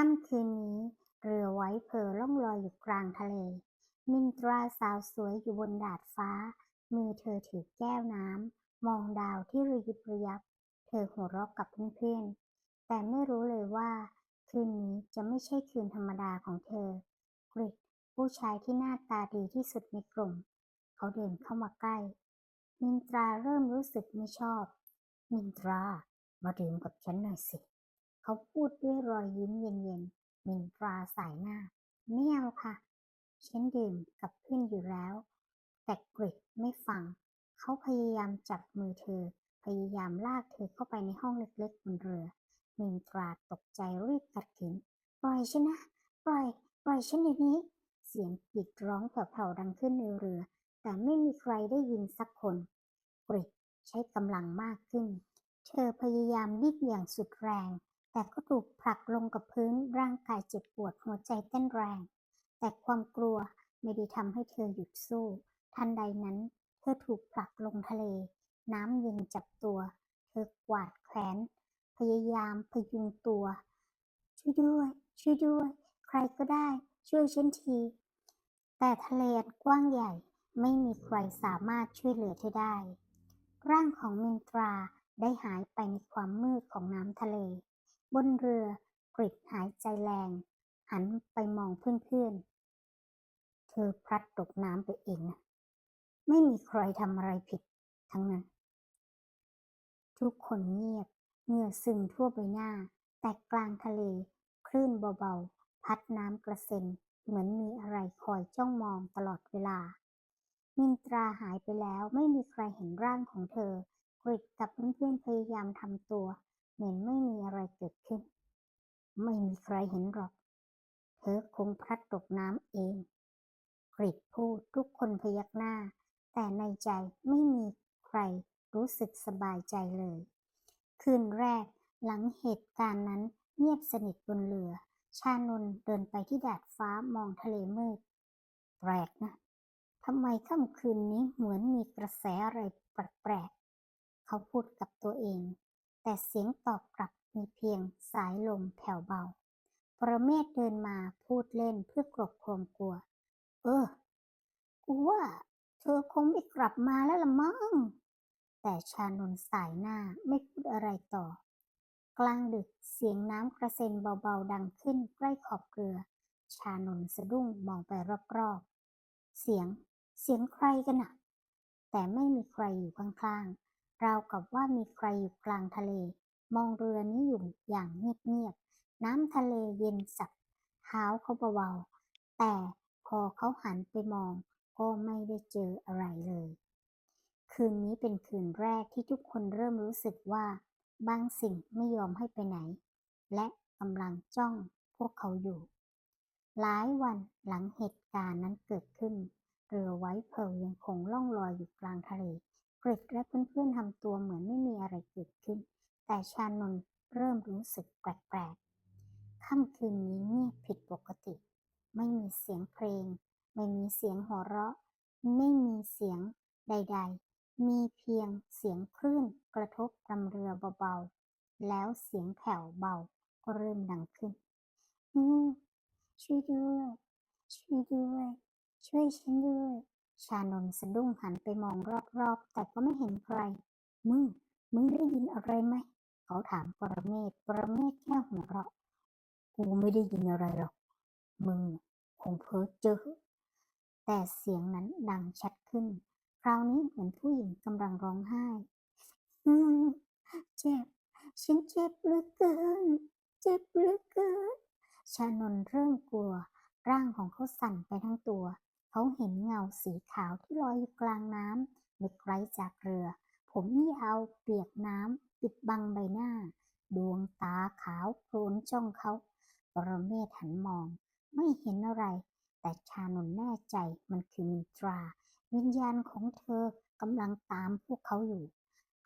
ค่ำคืนนี้เรือไว้เพอล่องลอยอยู่กลางทะเล มินตราสาวสวยอยู่บนดาดฟ้า มือเธอถือแก้วน้ำ มองดาวที่ระยิบระยับ เธอหัวเราะกับเพื่อนๆ แต่ไม่รู้เลยว่า คืนนี้จะไม่ใช่คืนธรรมดาของเธอ กริดผู้ชายที่หน้าตาดีที่สุดในกลุ่ม เขาเดินเข้ามาใกล้ มินตราเริ่มรู้สึกไม่ชอบ มินตรา มาดื่มกับฉันหน่อยสิ เขาพูดด้วยรอยยิ้มเย็นๆมินตราสายหน้า ไม่เอาค่ะ ฉันดื่มกับเพื่อนอยู่แล้ว แต่กริดไม่ฟัง เขาพยายามจับมือเธอ พยายามลากเธอเข้าไปในห้องเล็กๆบนเรือมินตราตกใจรีบขัดขืนปล่อยฉันนะ ปล่อย ปล่อยฉันเดี๋ยวนี้ เสียงกรีดร้องแผ่วๆดังขึ้นในเรือ แต่ไม่มีใครได้ยินสักคนกริดใช้กำลังมากขึ้น เธอพยายามดิ้นอย่างสุดแรง แต่ก็ถูกผลักลงกับพื้นร่างกายเจ็บปวดหัวใจเต้นแรง แต่ความกลัวไม่ได้ทำให้เธอหยุดสู้ ทันใดนั้น เธอถูกผลักลงทะเล น้ำเย็นจับตัว เธอกวาดแขน พยายามพยุงตัว ช่วยด้วย ช่วยด้วย ใครก็ได้ ช่วยฉันที แต่ทะเลอันกว้างใหญ่ไม่มีใครสามารถช่วยเหลือเธอได้ ร่างของมินตราได้หายไปในความมืดของน้ำทะเล บนเรือกริดหายใจแรง หันไปมองเพื่อนๆ เธอพลัดตกน้ำไปเองนะ ไม่มีใครทำอะไรผิดทั้งนั้น ทุกคนเงียบเหงื่อซึมทั่วใบหน้า แต่กลางทะเล คลื่นเบาๆ พัดน้ำกระเซ็น เหมือนมีอะไรคอยจ้องมองตลอดเวลา มินตราหายไปแล้วไม่มีใครเห็นร่างของเธอกริดกับเพื่อนๆพยายามทำตัว เหมือนไม่มีอะไรเกิดขึ้น ไม่มีใครเห็นหรอก เธอคงพลัดตกน้ำเอง กริดพูดทุกคนพยักหน้า แต่ในใจไม่มีใครรู้สึกสบายใจเลย คืนแรกหลังเหตุการณ์นั้นเงียบสนิทบนเรือ ชานนเดินไปที่ดาดฟ้ามองทะเลมืด แปลกนะทำไมค่ำคืนนี้เหมือนมีกระแสอะไรแปลกๆ เขาพูดกับตัวเอง แต่เสียงตอบกลับมีเพียงสายลมแผ่วเบา ประเมศเดินมาพูดเล่นเพื่อกลบความกลัว เออ กูว่า เธอคงไม่กลับมาแล้วละมั้ง แต่ชานนสายหน้าไม่พูดอะไรต่อ กลางดึกเสียงน้ำกระเซ็นเบาๆดังขึ้นใกล้ขอบเรือ ชานนสะดุ้งมองไปรอบๆ เสียง เสียงใครกันน่ะแต่ไม่มีใครอยู่ข้างๆ ราวกับว่ามีใครอยู่กลางทะเล มองเรือนี้อยู่อย่างเงียบๆ น้ำทะเลเย็นสับเท้าเขาเบาๆ แต่พอเขาหันไปมองก็ไม่ได้เจออะไรเลย คืนนี้เป็นคืนแรกที่ทุกคนเริ่มรู้สึกว่าบางสิ่งไม่ยอมให้ไปไหน และกำลังจ้องพวกเขาอยู่ หลายวันหลังเหตุการณ์นั้นเกิดขึ้น เรือไว้เพร์ลยังคงล่องลอยอยู่กลางทะเล กริดและเพื่อนๆทำตัวเหมือนไม่มีอะไรเกิดขึ้น แต่ชานนเริ่มรู้สึกแปลกๆค่ำคืนนี้เงียบผิดปกติ ไม่มีเสียงเพลง ไม่มีเสียงหัวเราะ ไม่มีเสียงใด ๆ มีเพียงเสียงคลื่นกระทบลำเรือเบาๆ แล้วเสียงแผ่วเบาก็เริ่มดังขึ้น อืมช่วยด้วย ช่วยด้วย ช่วยฉันด้วย ชานนสะดุ้งหันไปมองรอบๆ แต่ก็ไม่เห็นใคร มึง มึงได้ยินอะไรไหม เขาถามปรเมศปรเมศแค่หัวเราะ กูไม่ได้ยินอะไรหรอก มึงคงเพ้อเจ้อ แต่เสียงนั้นดังชัดขึ้น คราวนี้เหมือนผู้หญิงกำลังร้องไห้ อืมเจ็บ ฉันเจ็บเหลือเกิน เจ็บเหลือเกิน ชานนเริ่มกลัว ร่างของเขาสั่นไปทั้งตัว เขาเห็นเงาสีขาวที่ลอยอยู่กลางน้ำไม่ไกลจากเรือ ผมยาวเปียกน้ำปิดบังใบหน้า ดวงตาขาวโพลนจ้องเขาปรเมศหันมอง ไม่เห็นอะไร แต่ชานนแน่ใจมันคือมินตรา วิญญาณของเธอกำลังตามพวกเขาอยู่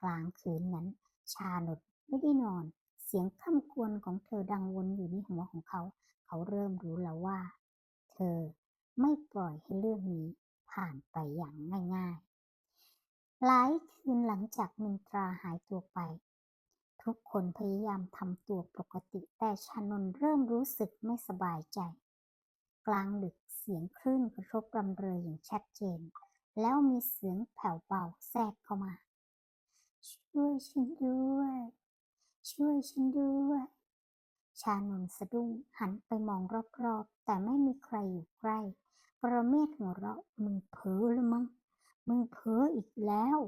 กลางคืนนั้น ชานนท์ไม่ได้นอน เสียงคร่ำควญของเธอดังวนอยู่ในหัวของเขา เขาเริ่มรู้แล้วว่า เธอ ไม่ปล่อยให้เรื่องนี้ผ่านไปอย่างง่ายๆ หลายคืนหลังจากมินตราหายตัวไป ทุกคนพยายามทำตัวปกติแต่ชานนเริ่มรู้สึกไม่สบายใจ กลางดึกเสียงคลื่นกระทบรำเรออย่างชัดเจน แล้วมีเสียงแผ่วเบาแทรกเข้ามา ช่วยฉันด้วย ช่วยฉันด้วย ชานนสะดุ้งหันไปมองรอบๆ แต่ไม่มีใครอยู่ใกล้ ประเมศหัวเราะมึงเพ้อแล้วมั้งมึงเพ้ออีกแล้ว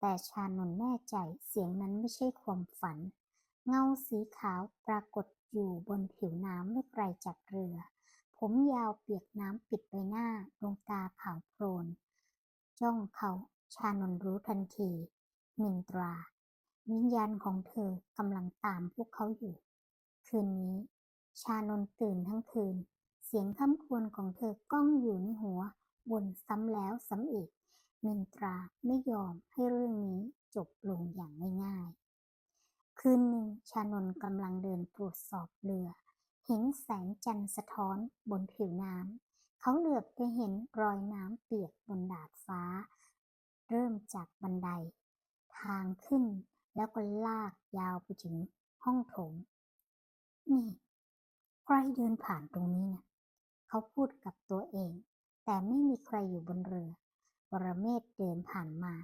แต่ชานนแน่ใจเสียงนั้นไม่ใช่ความฝัน เงาสีขาวปรากฏอยู่บนผิวน้ำไม่ไกลจากเรือ ผมยาวเปียกน้ำปิดใบหน้าดวงตาขาวโพลน จ้องเขาชานนรู้ทันทีมินตรา วิญญาณของเธอกำลังตามพวกเขาอยู่ คืนนี้ ชานนตื่นทั้งคืน เสียงคำควรของเธอก้องอยู่ในหัววนซ้ำแล้วซ้ำอีก มินตราไม่ยอมให้เรื่องนี้จบลงอย่างง่ายๆ คืนหนึ่งชานนกำลังเดินตรวจสอบเรือ เห็นแสงจันทร์สะท้อนบนผิวน้ำ เขาเหลือบไปเห็นรอยน้ำเปียกบนดาดฟ้า เริ่มจากบันได ทางขึ้นแล้วก็ลากยาวไปถึงห้องโถง นี่ ใครเดินผ่านตรงนี้นะ เขาพูดกับตัวเอง แต่ไม่มีใครอยู่บนเรือ ปรเมศเดินผ่านมา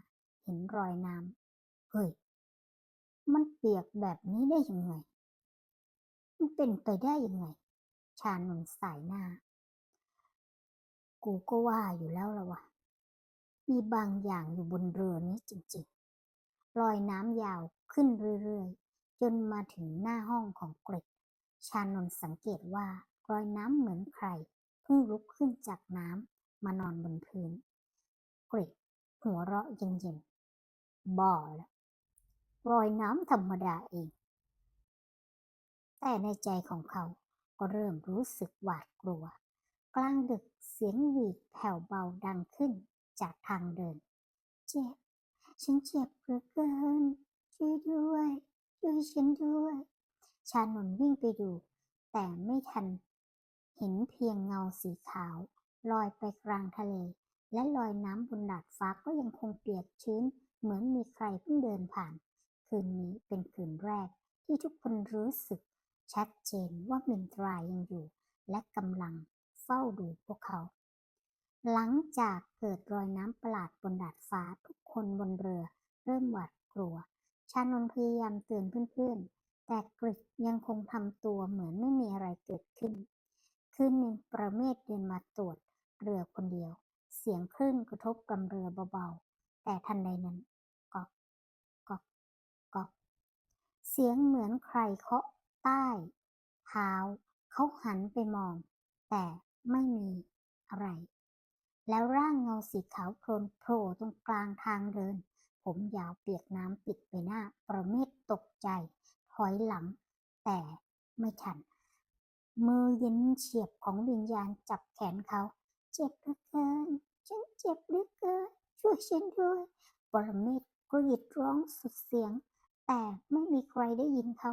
เห็นรอยน้ำเฮ้ย มันเปียกแบบนี้ได้ยังไง มันเป็นไปได้ยังไง ชานนสายหน้า กูก็ว่าอยู่แล้วละวะมีบางอย่างอยู่บนเรือนี้จริงๆ รอยน้ำยาวขึ้นเรื่อยๆ จนมาถึงหน้าห้องของกริดชานนสังเกตว่า รอยน้ำเหมือนใครเพิ่งลุกขึ้นจากน้ำมานอนบนพื้นกริดหัวเราะเย็นๆบ่อลรอยน้ำธรรมดาเอง แต่ในใจของเขาก็เริ่มรู้สึกหวาดกลัว กลางดึกเสียงหวีดแผ่วเบาดังขึ้นจากทางเดิน เจ็บ ฉันเจ็บเหลือเกิน ช่วยด้วย ช่วยฉันด้วย ชานนวิ่งไปดู แต่ไม่ทัน เห็นเพียงเงาสีขาว ลอยไปกลางทะเล และลอยน้ำบนดาดฟ้าก็ยังคงเปียกชื้น เหมือนมีใครเพิ่งเดินผ่าน คืนนี้เป็นคืนแรกที่ทุกคนรู้สึก ชัดเจนว่ามินตรายังอยู่ และกำลังเฝ้าดูพวกเขา หลังจากเกิดรอยน้ำประหลาดบนดาดฟ้าทุกคนบนเรือ เริ่มหวาดกลัว ชานนพยายามเตือนเพื่อนๆแต่กริดยังคงทำตัวเหมือนไม่มีอะไรเกิดขึ้น คืนหนึ่งประเมศเดินมาตรวจเรือคนเดียว เสียงคลื่นกระทบกำเรือเบาๆ แต่ทันใดนั้นกอกกอกกอกเสียงเหมือนใครเคาะใต้เท้าเขาหันไปมอง แต่ไม่มีอะไร แล้วร่างเงาสีขาวโพลนโผล่ตรงกลางทางเดิน ผมยาวเปียกน้ำปิดไปหน้า ประเมศตกใจถอยหลัง แต่ไม่ทัน มือเย็นเฉียบของวิญญาณจับแขนเขา เจ็บเหลือเกิน ฉันเจ็บเหลือเกิน ช่วยฉันด้วยปรเมศกรีดร้องสุดเสียง แต่ไม่มีใครได้ยินเขา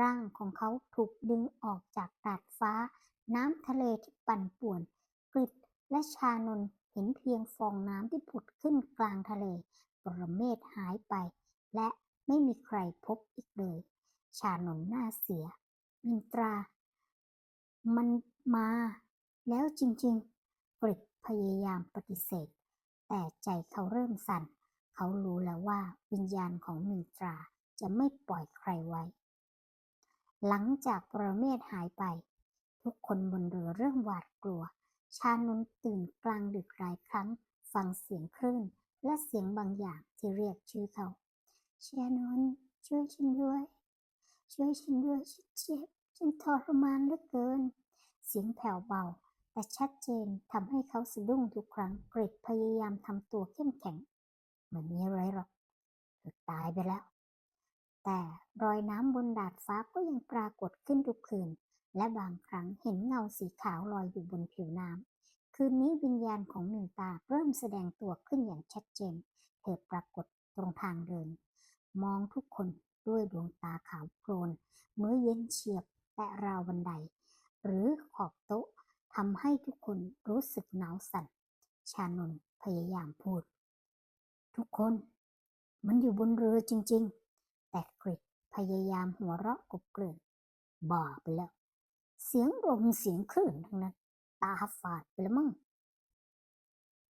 ร่างของเขาถูกดึงออกจากดาดฟ้า น้ำทะเลที่ปั่นป่วน กริดและชานนเห็นเพียงฟองน้ำที่ผุดขึ้นกลางทะเล ปรเมศหายไป และไม่มีใครพบอีกเลย ชานนหน้าเสียมินตรา มันมา แล้วจริงๆกริดพยายามปฏิเสธ แต่ใจเขาเริ่มสั่น เขารู้แล้วว่าวิญญาณของมินตราจะไม่ปล่อยใครไว้ หลังจากปรเมศหายไป ทุกคนบนเรือเริ่มหวาดกลัว ชานนตื่นกลางดึกหลายครั้ง ฟังเสียงคลื่น และเสียงบางอย่างที่เรียกชื่อเขาชานนช่วยฉันด้วย ช่วยฉันด้วยฉันเจ็บ ฉันทรมานเหลือเกิน เสียงแผ่วเบา แต่ชัดเจนทำให้เขาสะดุ้งทุกครั้งกริดพยายามทำตัวเข้มแข็งไมันมีอะไรหรอกเธอตายไปแล้ว แต่รอยน้ำบนดาดฟ้าก็ยังปรากฏขึ้นทุกคืน และบางครั้งเห็นเงาสีขาวลอยอยู่บนผิวน้ำคืนนี้วิญญาณของมินตาเริ่มแสดงตัวขึ้นอย่างชัดเจน เธอปรากฏตรงทางเดิน มองทุกคนด้วยดวงตาขาวโพลนมือเย็นเฉียบ แตะราวบันได หรือขอบโต๊ะทำให้ทุกคนรู้สึกหนาวสั่น ชานนพยายามพูด ทุกคนมันอยู่บนเรือจริง ๆ แต่กริดพยายามหัวเราะกบเกลื่อนบ้าไปแล้ว เสียงลมเสียงคลื่นทั้งนั้น ตาฝาดไปแล้วมั้ง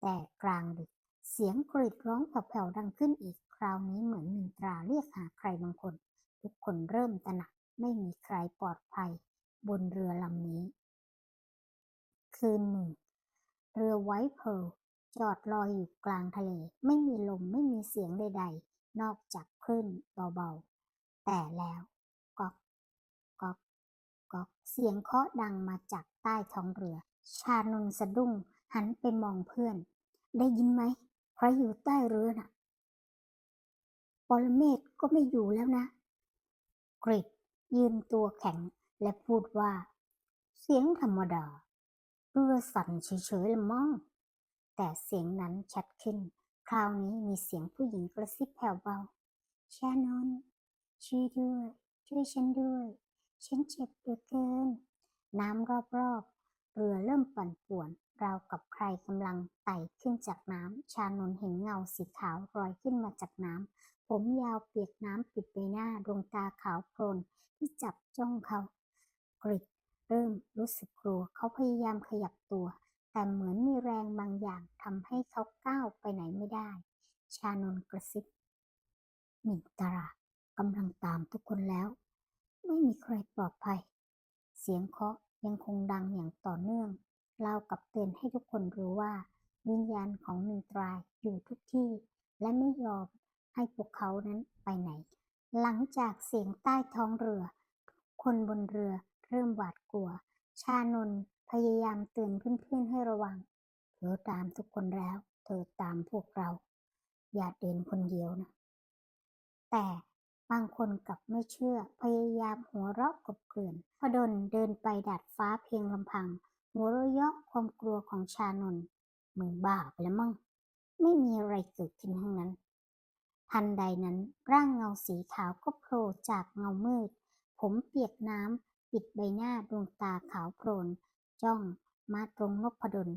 แต่กลางดึกเสียงกรีดร้องแผ่วๆดังขึ้นอีก คราวนี้เหมือนมินตราเรียกหาใครบางคน ทุกคนเริ่มตระหนัก ไม่มีใครปลอดภัยบนเรือลำนี้ คืนหนึ่ง เรือไวท์เพร์ลจอดลอยอยู่กลางทะเล ไม่มีลมไม่มีเสียงใดๆ นอกจากคลื่นเบาๆ แต่แล้วก๊อกก๊อกก๊อกเสียงเคาะดังมาจากใต้ท้องเรือ ชานนสะดุ้งหันไปมองเพื่อน ได้ยินไหมใครอยู่ใต้เรือน่ะปรเมศก็ไม่อยู่แล้วนะ กริด ยืนตัวแข็งและพูดว่า เสียงธรรมดาเรือสั่นเฉยๆละมั้งแต่เสียงนั้นชัดขึ้น คราวนี้มีเสียงผู้หญิงกระซิบแผ่วเบาชานนช่วยด้วย ช่วยฉันด้วย ฉันเจ็บเหลือเกิน น้ำรอบๆ เรือเริ่มปั่นป่วน ราวกับใครกำลังไต่ขึ้นจากน้ำ ชานนเห็นเงาสีขาวลอยขึ้นมาจากน้ำ ผมยาวเปียกน้ำปิดใบหน้าดวงตาขาวโพลนที่จับจ้องเขา กริดเริ่มรู้สึกกลัว เขาพยายามขยับตัว แต่เหมือนมีแรงบางอย่างทำให้เขาก้าวไปไหนไม่ได้ ชานนกระซิบมินตรากำลังตามทุกคนแล้ว ไม่มีใครปลอดภัย เสียงเคาะยังคงดังอย่างต่อเนื่องรากับเตือนให้ทุกคนรู้ว่า วิญญาณของมินตราอยู่ทุกที่ และไม่ยอม ให้พวกเขานั้นไปไหน หลังจากเสียงใต้ท้องเรือ คนบนเรือเริ่มหวาดกลัว ชานนพยายามเตือนเพื่อนๆให้ระวัง เธอตามทุกคนแล้ว เธอตามพวกเรา อย่าเดินคนเดียวนะ แต่บางคนกลับไม่เชื่อ พยายามหัวเราะกบเกลื่อนพดลเดินไปดาดฟ้าเพียงลำพัง หัวเราะเยาะความกลัวของชานนมึงบ้าไปแล้วมั้ง ไม่มีอะไรเกิดขึ้นทั้งนั้น ทันใดนั้นร่างเงาสีขาวก็โผล่จากเงามืด ผมเปียกน้ำปิดใบหน้าดวงตาขาวโพลน จ้องมาตรงนพดล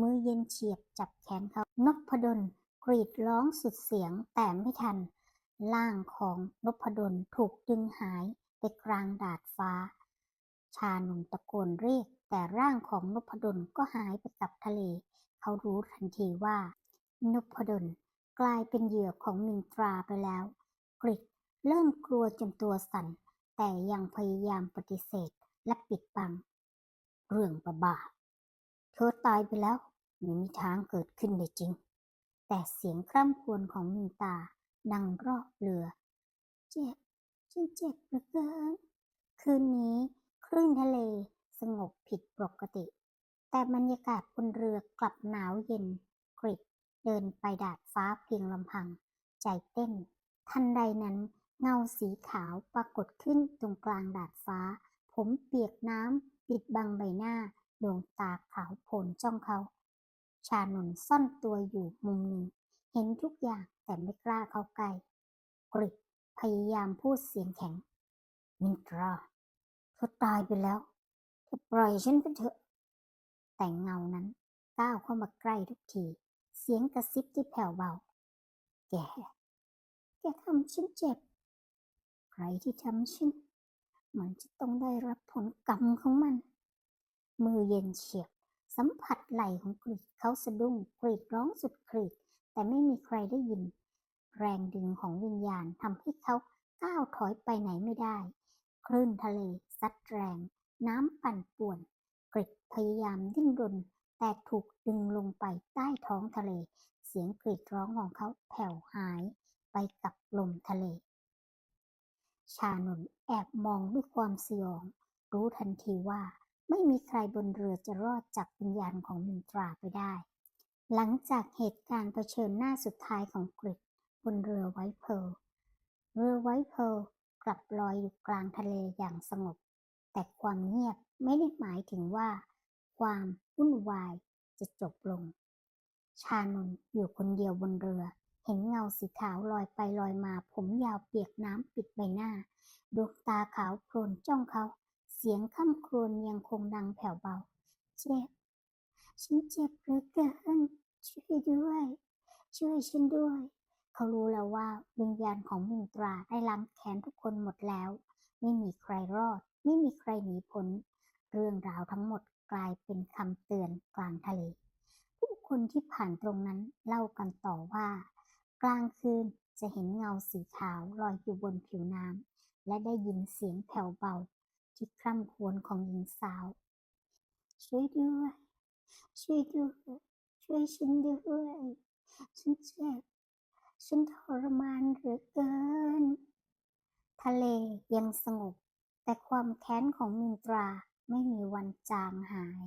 มือเย็นเฉียบจับแขนเขานพดลกรีดร้องสุดเสียงแต่ไม่ทัน ร่างของนพดลถูกดึงหายไปกลางดาดฟ้า ชานนท์ตะโกนเรียก แต่ร่างของนพดลก็หายไปกับทะเล เขารู้ทันทีว่านพดล กลายเป็นเหยื่อของมินตราไปแล้ว กริดเริ่มกลัวจนตัวสั่น แต่ยังพยายามปฏิเสธและปิดบัง เรื่องประบาทเธอตายไปแล้วไม่มีทางเกิดขึ้นได้จริง แต่เสียงคร่ำครวญของมินตาดังรอบเรือ เจ็บฉันเจ็บเหลือเกิน คืนนี้คลื่นทะเลสงบผิดปกติ แต่บรรยากาศบนเรือกลับหนาวเย็นกริด เดินไปดาดฟ้าเพียงลำพัง ใจเต้น ทันใดนั้น เงาสีขาวปรากฏขึ้นตรงกลางดาดฟ้า ผมเปียกน้ำปิดบังใบหน้า ดวงตาขาวโพลนจ้องเขา ชานนท์ซ่อนตัวอยู่มุมหนึ่ง เห็นทุกอย่างแต่ไม่กล้าเข้าใกล้กริพยายามพูดเสียงแข็ง มินตราเธอตายไปแล้วเธอปล่อยฉันไปเถอะ แต่เงานั้นก้าวเข้ามาใกล้ทุกที เสียงกระซิบที่แผ่วเบา แก แกทำฉันเจ็บ ใครที่ทำฉัน มันจะต้องได้รับผลกรรมของมัน มือเย็นเฉียบ สัมผัสไหล่ของกรีดเขาสะดุ้งกรีดร้องสุดกรีด แต่ไม่มีใครได้ยิน แรงดึงของวิญญาณทำให้เขาก้าวถอยไปไหนไม่ได้ คลื่นทะเลซัดแรง น้ำปั่นป่วนกริดพยายามดิ้นรน แต่ถูกดึงลงไปใต้ท้องทะเล เสียงกรีดร้องของเขาแผ่วหายไปกับลมทะเล ชานนท์แอบมองด้วยความสยอง รู้ทันทีว่าไม่มีใครบนเรือจะรอดจากวิญญาณของมินตราไปได้ หลังจากเหตุการณ์เผชิญหน้าสุดท้ายของกริดบนเรือไวเพร์ลเรือไวเพร์ลกลับลอยอยู่กลางทะเลอย่างสงบ แต่ความเงียบไม่ได้หมายถึงว่า ความวุ่นวายจะจบลง ชานนอยู่คนเดียวบนเรือ เห็นเงาสีขาวลอยไปลอยมา ผมยาวเปียกน้ำปิดใบหน้า ดวงตาขาวโพลนจ้องเขา เสียงค่ำครวญยังคงดังแผ่วเบา เจ็บ ฉันเจ็บเหลือเกิน ช่วยด้วย ช่วยฉันด้วย เขารู้แล้วว่าวิญญาณของมินตราได้ล้างแค้นทุกคนหมดแล้ว ไม่มีใครรอด ไม่มีใครหนีพ้นเรื่องราวทั้งหมด กลายเป็นคำเตือนกลางทะเล ผู้คนที่ผ่านตรงนั้นเล่ากันต่อว่า กลางคืนจะเห็นเงาสีขาวลอยอยู่บนผิวน้ำและได้ยินเสียงแผ่วเบาที่คร่ำครวญของหญิงสาว ช่วยด้วย ช่วยด้วย ช่วยฉันด้วย ฉันเจ็บ ฉันทรมานเหลือเกิน ทะเลยังสงบ แต่ความแค้นของมินตรา ไม่มีวันจางหาย